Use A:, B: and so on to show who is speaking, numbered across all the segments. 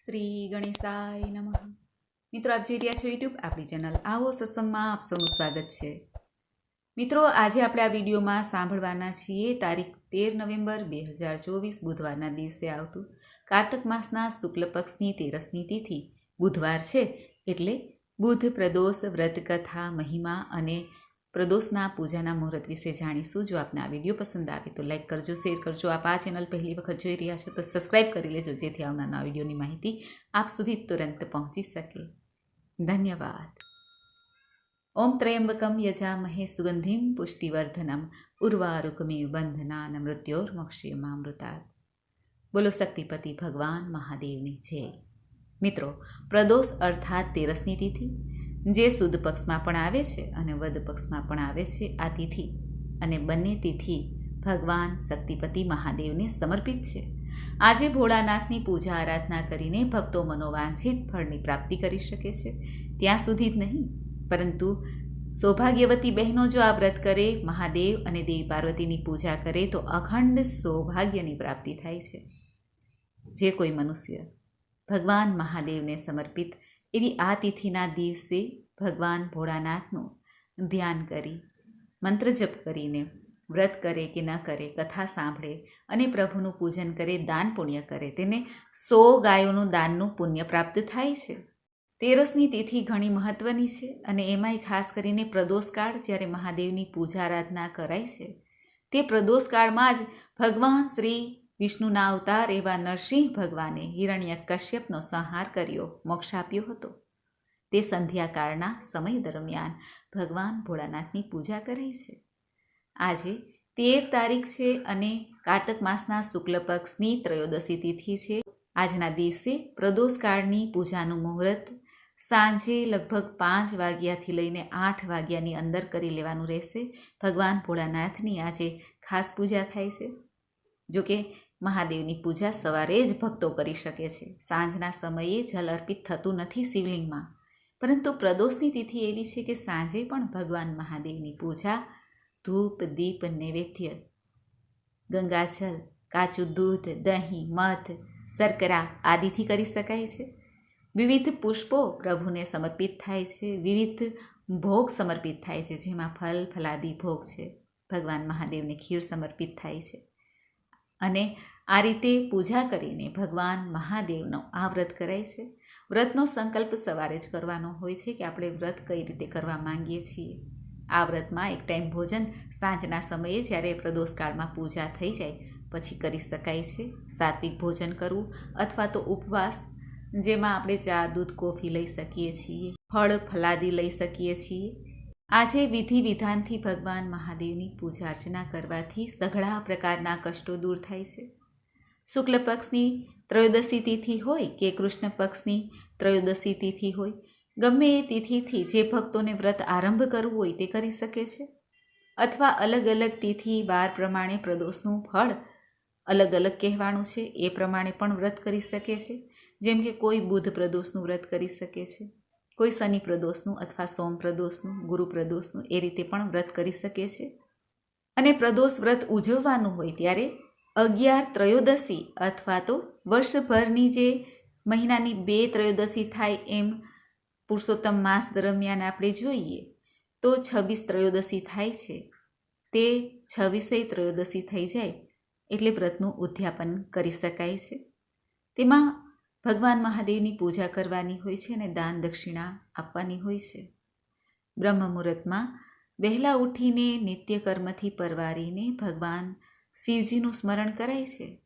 A: શ્રી ગણેશાય નમઃ. મિત્રો, આપ જોઈ રહ્યા છો યુટ્યુબ આપણી ચેનલ આવો સત્સંગમાં આપ સૌનું સ્વાગત છે. મિત્રો, આજે આપણે આ વિડીયોમાં સાંભળવાના છીએ તારીખ તેર નવેમ્બર બે હજાર ચોવીસ, બુધવારના દિવસે આવતું કાર્તક માસના શુક્લ પક્ષની તેરસની તિથિ. બુધવાર છે એટલે બુધ, પ્રદોષ, વ્રત, કથા, મહિમા અને પ્રદોષના પૂજાના મુહૂર્ત વિશે જાણીશું. જો આપને આ વીડિયો પસંદ આવે તો લાઈક કરજો, શેર કરજો. આપ આ ચેનલ પહેલી વખત જોઈ રહ્યા છો તો સબસ્ક્રાઈબ કરી લેજો, જેથી આવનારના વિડીયોની માહિતી આપ સુધી તુરંત પહોંચી શકે. ધન્યવાદ. ઓમ ત્રયંબકમ યજામહે સુગંધિમ પુષ્ટિવર્ધનમ ઉર્વારુકમિવ બંધનાન મૃત્યોર્મોક્ષ્યમામૃતાત બોલો શક્તિપતિ ભગવાન મહાદેવની જય. મિત્રો, પ્રદોષ અર્થાત તેરસની તિથિ. જે સુદ પક્ષમાં પણ આવે છે અને વદ પક્ષમાં પણ આવે છે આ તિથિ. અને બંને તિથિ ભગવાન, શક્તિપતિ, મહાદેવને સમર્પિત છે. આજે ભોળાનાથની પૂજા આરાધના કરીને ભક્તો મનોવાંછિત ફળની પ્રાપ્તિ કરી શકે છે. ત્યાં સુધી જ નહીં, પરંતુ સૌભાગ્યવતી બહેનો જો આ વ્રત કરે, મહાદેવ અને દેવી પાર્વતીની પૂજા કરે, તો અખંડ સૌભાગ્યની પ્રાપ્તિ થાય છે. જે કોઈ મનુષ્ય ભગવાન, મહાદેવને સમર્પિત એવી આ તિથિના દિવસે ભગવાન ભોળાનાથનું ધ્યાન કરી, મંત્ર જપ કરીને, વ્રત કરે કે ન કરે, કથા સાંભળે અને પ્રભુનું પૂજન કરે, દાન પુણ્ય કરે, તેને સો ગાયોનું દાનનું પુણ્ય પ્રાપ્ત થાય છે. તેરસની તિથિ ઘણી મહત્વની છે અને એમાંય ખાસ કરીને પ્રદોષકાળ જ્યારે મહાદેવની પૂજા આરાધના કરાય છે, તે પ્રદોષકાળમાં જ ભગવાન શ્રી વિષ્ણુના અવતાર એવા નરસિંહ ભગવાને હિરણ્ય કશ્યપનો સંહાર કર્યો, મોક્ષ આપ્યો હતો. તે સંધ્યાકાળના સમય દરમિયાન ભગવાન ભોળાનાથની પૂજા કરે છે. આજે તેર તારીખ છે અને કાર્તક માસના શુક્લ પક્ષની ત્રયોદશી તિથિ છે. આજના દિવસે પ્રદોષકાળની પૂજાનું મુહૂર્ત સાંજે લગભગ પાંચ વાગ્યાથી લઈને આઠ વાગ્યાની અંદર કરી લેવાનું રહેશે. ભગવાન ભોળાનાથની આજે ખાસ પૂજા થાય છે. જોકે મહાદેવની પૂજા સવારે જ ભક્તો કરી શકે છે. સાંજના સમયે જલ અર્પિત થતું નથી શિવલિંગમાં. પરંતુ પ્રદોષની તિથિ એવી છે કે સાંજે પણ ભગવાન મહાદેવની પૂજા, ધૂપ, દીપ, નૈવેદ્ય ગંગાજલ કાચું દૂધ, દહીં, મધ, શર્કરા આદિથી કરી શકાય છે. વિવિધ પુષ્પો પ્રભુને સમર્પિત થાય છે. વિવિધ ભોગ સમર્પિત થાય છે, જેમાં ફલ, ફલાદી ભોગ છે. ભગવાન મહાદેવને ખીર સમર્પિત થાય છે. અને આ રીતે પૂજા કરીને ભગવાન મહાદેવનો આ વ્રત કરાય છે. વ્રતનો સંકલ્પ સવારે જ કરવાનો હોય છે કે આપણે વ્રત કઈ રીતે કરવા માંગીએ છીએ. આ વ્રતમાં એક ટાઈમ ભોજન સાંજના સમયે જ્યારે પ્રદોષકાળમાં પૂજા થઈ જાય પછી કરી શકાય છે. સાત્વિક ભોજન કરવું અથવા તો ઉપવાસ, જેમાં આપણે ચા, દૂધ, કોફી લઈ શકીએ છીએ, ફળ, ફલાદી લઈ શકીએ છીએ. આજે વિધિ વિધાનથી ભગવાન મહાદેવની પૂજા અર્ચના કરવાથી સઘળા પ્રકારના કષ્ટો દૂર થાય છે. શુક્લ પક્ષની ત્રયોદશી તિથિ હોય કે કૃષ્ણ પક્ષની ત્રયોદશી તિથિ હોય, ગમે એ તિથિથી જે ભક્તોને વ્રત આરંભ કરવું હોય તે કરી શકે છે. અથવા અલગ અલગ તિથિ બાર પ્રમાણે પ્રદોષનું ફળ અલગ અલગ કહેવાનું છે, એ પ્રમાણે પણ વ્રત કરી શકે છે. જેમ કે કોઈ બુધ પ્રદોષનું વ્રત કરી શકે છે. કોઈ શનિ પ્રદોષનું અથવા સોમ પ્રદોષનું ગુરુ પ્રદોષનું એ રીતે પણ વ્રત કરી શકે છે. અને પ્રદોષ વ્રત ઉજવવાનું હોય ત્યારે અગિયાર ત્રયોદશી અથવા તો વર્ષભરની જે મહિનાની બે ત્રયોદશી થાય એમ પુરુષોત્તમ માસ દરમિયાન આપણે જોઈએ તો છવ્વીસ ત્રયોદશી થાય છે. તે છવ્વીસે ત્રયોદશી થઈ જાય એટલે વ્રતનું ઉદ્યાપન કરી શકાય છે. તેમાં ભગવાન મહાદેવની પૂજા કરવાની હોય છે અને દાન દક્ષિણા આપવાની હોય છે. બ્રહ્મ મુહૂર્તમાં વહેલા ઉઠીને નિત્યકર્મથી પરવારીને ભગવાન શિવજીનું સ્મરણ કરાય છે.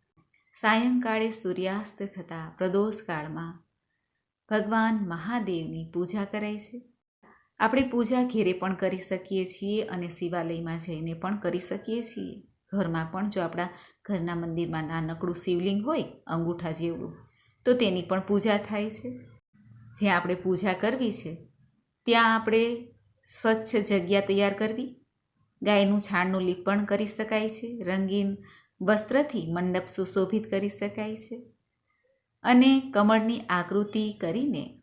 A: સાયંકાળે સૂર્યાસ્ત થતાં પ્રદોષકાળમાં ભગવાન મહાદેવની પૂજા કરાય છે. આપણે પૂજા ઘેરે પણ કરી શકીએ છીએ અને શિવાલયમાં જઈને પણ કરી શકીએ છીએ. ઘરમાં પણ જો આપણા ઘરના મંદિરમાં નાનકડું શિવલિંગ હોય, અંગૂઠા જેવડું તો તેની પણ પૂજા થાય છે. જ્યાં આપણે પૂજા કરવી છે, ત્યાં આપણે સ્વચ્છ જગ્યા તૈયાર કરવી, ગાયનું છાણનું લીપણ કરી શકાય છે, રંગીન વસ્ત્રથી મંડપ સુશોભિત કરી શકાય છે અને કમળની આકૃતિ કરીને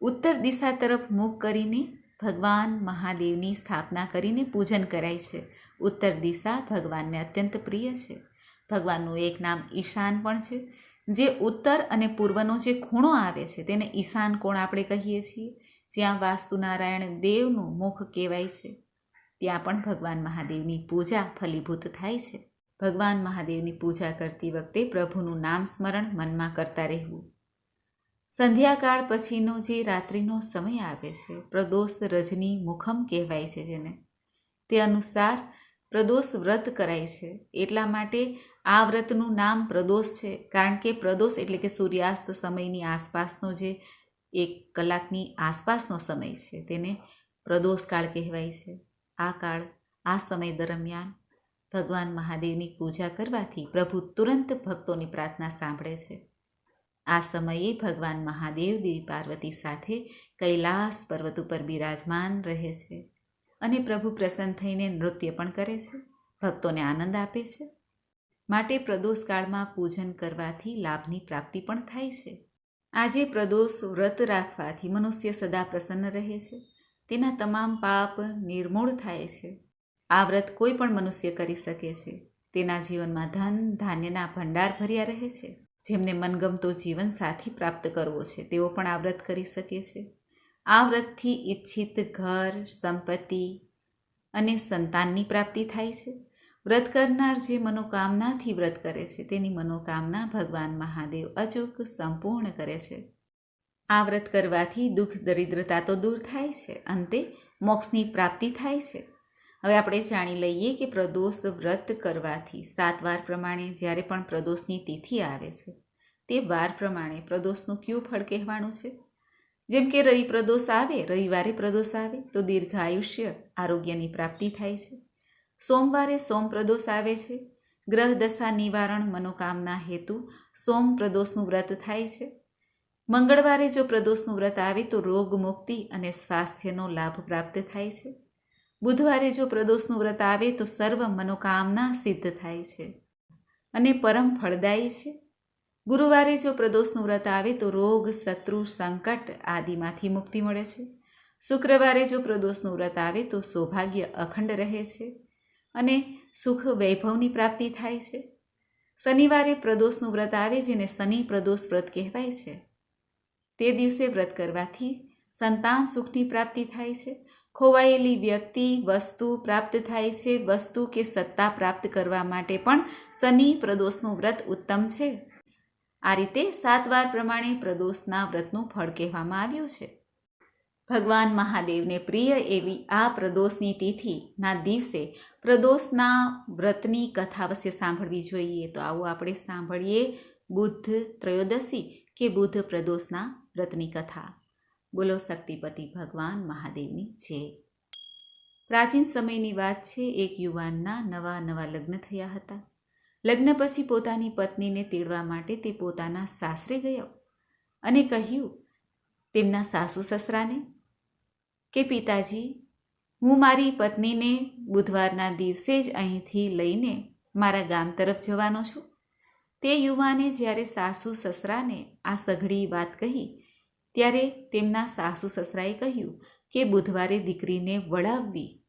A: ઉત્તર દિશા તરફ મુખ કરીને ભગવાન મહાદેવની સ્થાપના કરીને પૂજન કરાય છે. ઉત્તર દિશા ભગવાનને અત્યંત પ્રિય છે. ભગવાનનું એક નામ ઈશાન પણ છે. જે ઉત્તર અને પૂર્વનો જે ખૂણો આવે છે, તેને ઈશાન કોણ આપણે કહીએ છીએ? જ્યાં વાસ્તુનારાયણ દેવનું મુખ કહેવાય છે, ત્યાં પણ ભગવાન મહાદેવની પૂજા ફલીભૂત થાય છે. ભગવાન મહાદેવની પૂજા કરતી વખતે પ્રભુનું નામ સ્મરણ મનમાં કરતા રહેવું. સંધ્યાકાળ પછીનો જે રાત્રિનો સમય આવે છે, પ્રદોષ રજની મુખમ કહેવાય છે જેને. તે અનુસાર પ્રદોષ વ્રત કરાય છે, એટલા માટે આ વ્રતનું નામ પ્રદોષ છે. કારણ કે પ્રદોષ એટલે કે સૂર્યાસ્ત સમયની આસપાસનો જે એક કલાકની આસપાસનો સમય છે તેને પ્રદોષ કાળ કહેવાય છે. આ કાળ, આ સમય દરમિયાન ભગવાન મહાદેવની પૂજા કરવાથી પ્રભુ તુરંત ભક્તોની પ્રાર્થના સાંભળે છે. આ સમયે ભગવાન મહાદેવ દેવી પાર્વતી સાથે કૈલાસ પર્વત ઉપર બિરાજમાન રહે છે અને પ્રભુ પ્રસન્ન થઈને નૃત્ય પણ કરે છે. ભક્તોને આનંદ આપે છે. માટે પ્રદોષકાળમાં પૂજન કરવાથી લાભની પ્રાપ્તિ પણ થાય છે. આજે પ્રદોષ વ્રત રાખવાથી મનુષ્ય સદા પ્રસન્ન રહે છે. તેના તમામ પાપ નિર્મૂળ થાય છે. આ વ્રત કોઈ પણ મનુષ્ય કરી શકે છે. તેના જીવનમાં ધન, ધાન્યના ભંડાર ભર્યા રહે છે. જેમને મનગમતો જીવન સાથી પ્રાપ્ત કરવો છે, તેઓ પણ આ વ્રત કરી શકે છે. આ વ્રતથી ઈચ્છિત ઘર, સંપત્તિ અને સંતાનની પ્રાપ્તિ થાય છે. વ્રત કરનાર જે મનોકામનાથી વ્રત કરે છે, તેની મનોકામના ભગવાન મહાદેવ અચૂક સંપૂર્ણ કરે છે. આ વ્રત કરવાથી દુઃખ, દરિદ્રતા તો દૂર થાય છે, અંતે મોક્ષની પ્રાપ્તિ થાય છે. હવે આપણે જાણી લઈએ કે પ્રદોષ વ્રત કરવાથી સાત વાર પ્રમાણે જ્યારે પણ પ્રદોષની તિથિ આવે છે, તે વાર પ્રમાણે પ્રદોષનું કયું ફળ કહેવાનું છે? જેમ કે રવિ પ્રદોષ આવે, રવિવારે પ્રદોષ આવે, તો દીર્ઘ આયુષ્ય આરોગ્યની પ્રાપ્તિ થાય છે. સોમવારે સોમ પ્રદોષ આવે છે. ગ્રહ દશા નિવારણ મનોકામના હેતુ સોમ પ્રદોષનું વ્રત થાય છે. મંગળવારે જો પ્રદોષનું વ્રત આવે તો રોગ મુક્તિ અને સ્વાસ્થ્યનો લાભ પ્રાપ્ત થાય છે. બુધવારે જો પ્રદોષનું વ્રત આવે તો સર્વ મનોકામના સિદ્ધ થાય છે અને પરમ ફળદાયી છે. ગુરુવારે જો પ્રદોષનું વ્રત આવે તો રોગ, શત્રુ, સંકટ આદિમાંથી મુક્તિ મળે છે. શુક્રવારે જો પ્રદોષનું વ્રત આવે તો સૌભાગ્ય અખંડ રહે છે. અને સુખ વૈભવની પ્રાપ્તિ થાય છે. શનિવારે પ્રદોષનું વ્રત આવે જેને શનિ પ્રદોષ વ્રત કહેવાય છે. તે દિવસે વ્રત કરવાથી સંતાન સુખની પ્રાપ્તિ થાય છે. ખોવાયેલી વ્યક્તિ વસ્તુ પ્રાપ્ત થાય છે, વસ્તુ કે સત્તા પ્રાપ્ત કરવા માટે પણ શનિ પ્રદોષનું વ્રત ઉત્તમ છે. આ રીતે સાત વાર પ્રમાણે પ્રદોષના વ્રતનું ફળ કહેવામાં આવ્યું છે. ભગવાન મહાદેવને પ્રિય એવી આ પ્રદોષની તિથિના દિવસે પ્રદોષના વ્રતની કથા અવશ્ય સાંભળવી જોઈએ. તો આવું આપણે સાંભળીએ બુદ્ધ ત્રયોદશી કે બુદ્ધ પ્રદોષના વ્રતની કથા. બોલો શક્તિપતિ ભગવાન મહાદેવની જય. પ્રાચીન સમયની વાત છે, એક યુવાનના નવા નવા લગ્ન થયા હતા. લગ્ન પછી પોતાની પત્નીને તેડવા માટે તે પોતાના સાસરે ગયો અને કહ્યું, તેમના સાસુ સસરાને કે પિતાજી, હું મારી પત્નીને બુધવારના દિવસે જ અહીંથી લઈને મારા ગામ તરફ જવાનો છું. તે યુવાને જ્યારે સાસુ સસરાને આ સઘળી વાત કહી, ત્યારે તેમના સાસુ સસરાએ કહ્યું કે બુધવારે દીકરીને વળાવવી,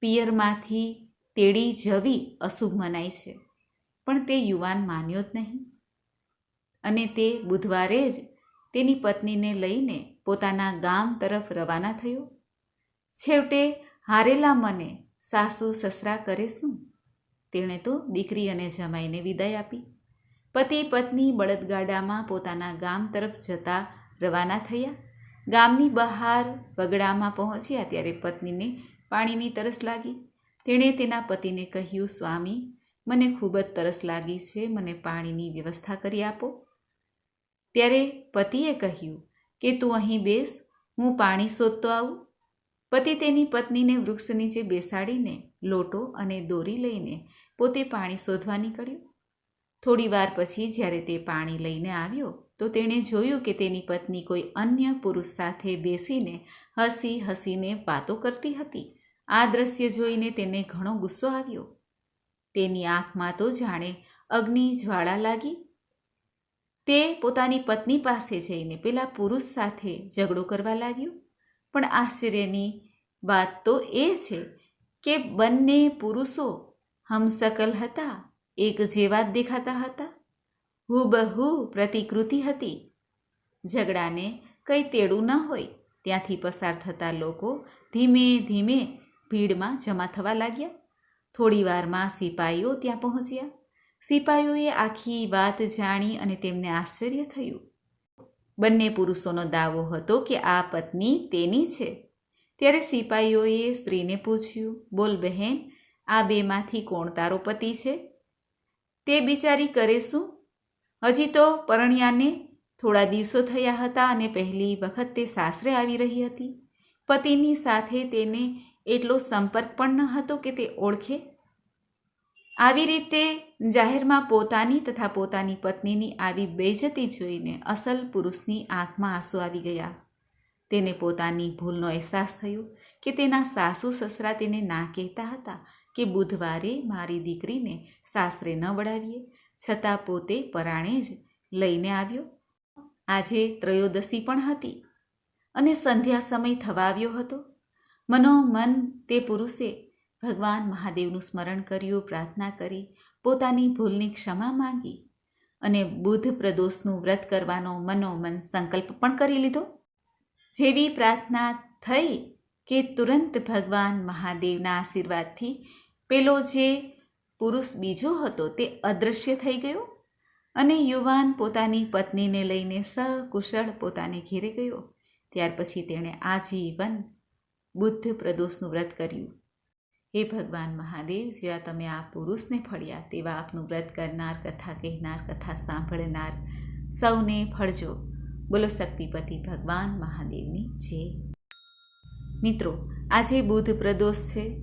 A: પિયરમાંથી તેડી જવી અશુભ મનાય છે, પણ તે યુવાન માન્યો જ નહીં. અને તે બુધવારે જ તેની પત્નીને લઈને પોતાના ગામ તરફ રવાના થયો? છેવટે હારેલા મને સાસુ સસરા કરે શું? તેણે તો દીકરી અને જમાઈને વિદાય આપી. પતિ પત્ની બળદગાડામાં પોતાના ગામ તરફ જતા રવાના થયા. ગામની બહાર વગડામાં પહોંચ્યા ત્યારે પત્નીને પાણીની તરસ લાગી. તેણે તેના પતિને કહ્યું, સ્વામી, મને ખૂબ જ તરસ લાગી છે. મને પાણીની વ્યવસ્થા કરી આપો. ત્યારે પતિએ કહ્યું કે તું અહીં બેસ, હું પાણી શોધતો આવું. પતિ તેની પત્નીને વૃક્ષ નીચે બેસાડીને લોટો અને દોરી લઈને પોતે પાણી શોધવા નીકળ્યો. થોડી વાર પછી જ્યારે તે પાણી લઈને આવ્યો, તો તેણે જોયું કે તેની પત્ની કોઈ અન્ય પુરુષ સાથે બેસીને હસી હસીને વાતો કરતી હતી. આ દ્રશ્ય જોઈને તેને ઘણો ગુસ્સો આવ્યો. તેની આંખમાં તો જાણે અગ્નિ જ્વાળા લાગી તે પોતાની પત્ની પાસે જઈને પેલા પુરુષ સાથે ઝઘડો કરવા લાગ્યો. પણ આશ્ચર્યની વાત તો એ છે કે બંને પુરુષો હમસકલ હતા, એક જેવા જ દેખાતા હતા. હુબહુ પ્રતિકૃતિ હતી. ઝઘડાને કંઈ તેડું ન હોય, ત્યાંથી પસાર થતા લોકો ધીમે ધીમે ભીડમાં જમા થવા લાગ્યા. થોડીવારમાં સિપાહીઓ ત્યાં પહોંચ્યા. સિપાઈઓએ આખી વાત જાણી અને તેમને આશ્ચર્ય થયું. બંને પુરુષોનો દાવો હતો કે આ પત્ની તેની છે. ત્યારે સિપાઈઓએ સ્ત્રીને પૂછ્યું, બોલ બહેન, આ બેમાંથી કોણ તારો પતિ છે? તે બિચારી કરે શું? હજી તો પરણ્યાને થોડા દિવસો થયા હતા અને પહેલી વખત તે સાસરે આવી રહી હતી. પતિની સાથે તેને એટલો સંપર્ક પણ ન હતો કે તે ઓળખે. આવી રીતે જાહેરમાં પોતાની તથા પોતાની પત્નીની આવી બેજતી જોઈને અસલ પુરુષની આંખમાં આંસુ આવી ગયા. તેને પોતાની ભૂલનો અહેસાસ થયો કે તેના સાસુ સસરા તેને ના કહેતા હતા કે બુધવારે મારી દીકરીને સાસરે ન વળાવીએ, છતાં પોતે પરાણે જ લઈને આવ્યો. આજે ત્રયોદશી પણ હતી અને સંધ્યા સમય થવા આવ્યો હતો. મનોમન તે પુરુષે ભગવાન મહાદેવનું સ્મરણ કર્યું, પ્રાર્થના કરી, પોતાની ભૂલની ક્ષમા માંગી અને બુધ પ્રદોષનું વ્રત કરવાનો મનોમન સંકલ્પ પણ કરી લીધો. જેવી પ્રાર્થના થઈ કે તુરંત ભગવાન મહાદેવના આશીર્વાદથી પેલો જે પુરુષ બીજો હતો તે અદૃશ્ય થઈ ગયો અને યુવાન પોતાની પત્નીને લઈને સકુશળ પોતાને ઘેરે ગયો. ત્યાર પછી તેણે આજીવન બુદ્ધ પ્રદોષનું વ્રત કર્યું. હે ભગવાન મહાદેવ જેવા તમે આ પુરુષને ફળ્યા, તેવા આપનું વ્રત કરનાર, કથા કહેનાર, કથા સાંભળનાર સૌને ફળજો. બોલો શક્તિપતિ ભગવાન મહાદેવની જય. મિત્રો, આજે બુધ પ્રદોષ છે.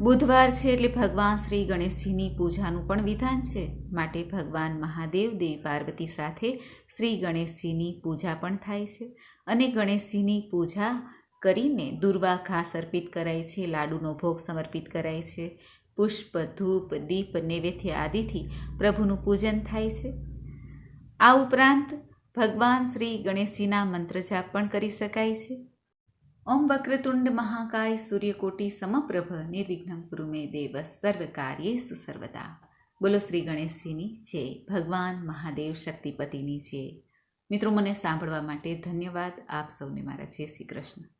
A: બુધવાર છે એટલે ભગવાન શ્રી ગણેશજીની પૂજાનું પણ વિધાન છે. માટે ભગવાન મહાદેવ દેવી પાર્વતી સાથે શ્રી ગણેશજીની પૂજા પણ થાય છે. અને ગણેશજીની પૂજા કરીને દુર્વા ઘાસ અર્પિત કરાય છે, લાડુનો ભોગ સમર્પિત કરાય છે. પુષ્પ, ધૂપ, દીપ, નૈવેદ્ય આદિથી પ્રભુનું પૂજન થાય છે. આ ઉપરાંત ભગવાન શ્રી ગણેશજીના મંત્ર જાપ પણ કરી શકાય છે. ઓમ વક્રતુંડ મહાકાય સૂર્યકોટી સમપ્રભ નિર્વિઘ્નમ ગુરુમે દેવ સર્વ કાર્યેસુ સર્વદા. બોલો શ્રી ગણેશજીની જય. ભગવાન મહાદેવ શક્તિપતિની જય. મિત્રો, મને સાંભળવા માટે ધન્યવાદ. આપ સૌને મારા જય શ્રી કૃષ્ણ.